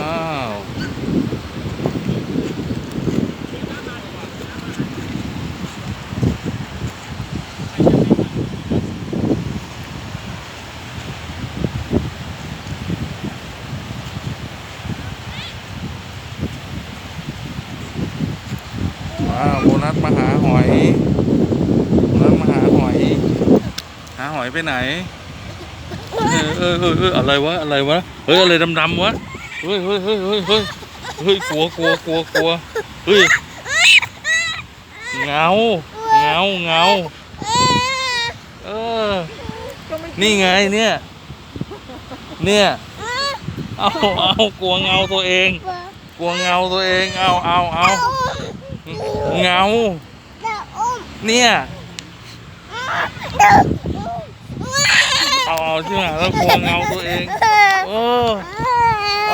อ้าวอ้าวโบนัสมาหาหอยโบนัสมาหาหอย หาหอยไปไหน เออเออเออเอออะไรวะ อะไรวะ เฮ้ย อะไรดำๆวะ เฮ้ยเฮ้ยเฮ้ยเฮ้ยเฮ้ยเฮ้ยกลัวกลัวกลัวกลัวเฮ้ยเงาเงาเงาเออนี่ไงเนี่ย เนี่ยเอาเอากลัวเงาตัวเอง กลัวเงาตัวเองเอาเอาเอาเงาเนี่ยเอาเอาใช่ไหมแล้วกลัวเงาตัวเอง เออ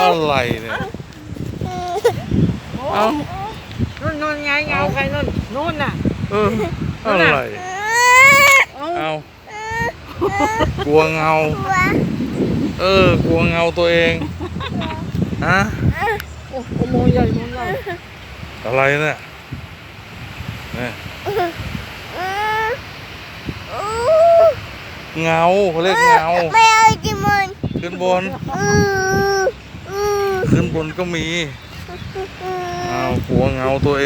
อะไรเนี่ย เอานู่นนู่นไงเงาใครนู่นนู่นน่ะ เอออะไรเอ้าเอา กลัวเงา เออ กลัวเงาตัวเอง ฮะ โอ้โหโมใหญ่โมใหญ่อะไรเนี่ยเนี่ยเงาเขาเรียกเงาไม่เอาจิมันขึ้นบนอืออือ ขึ้นบนก็มีอ้าวกลัวเงาตัวเอง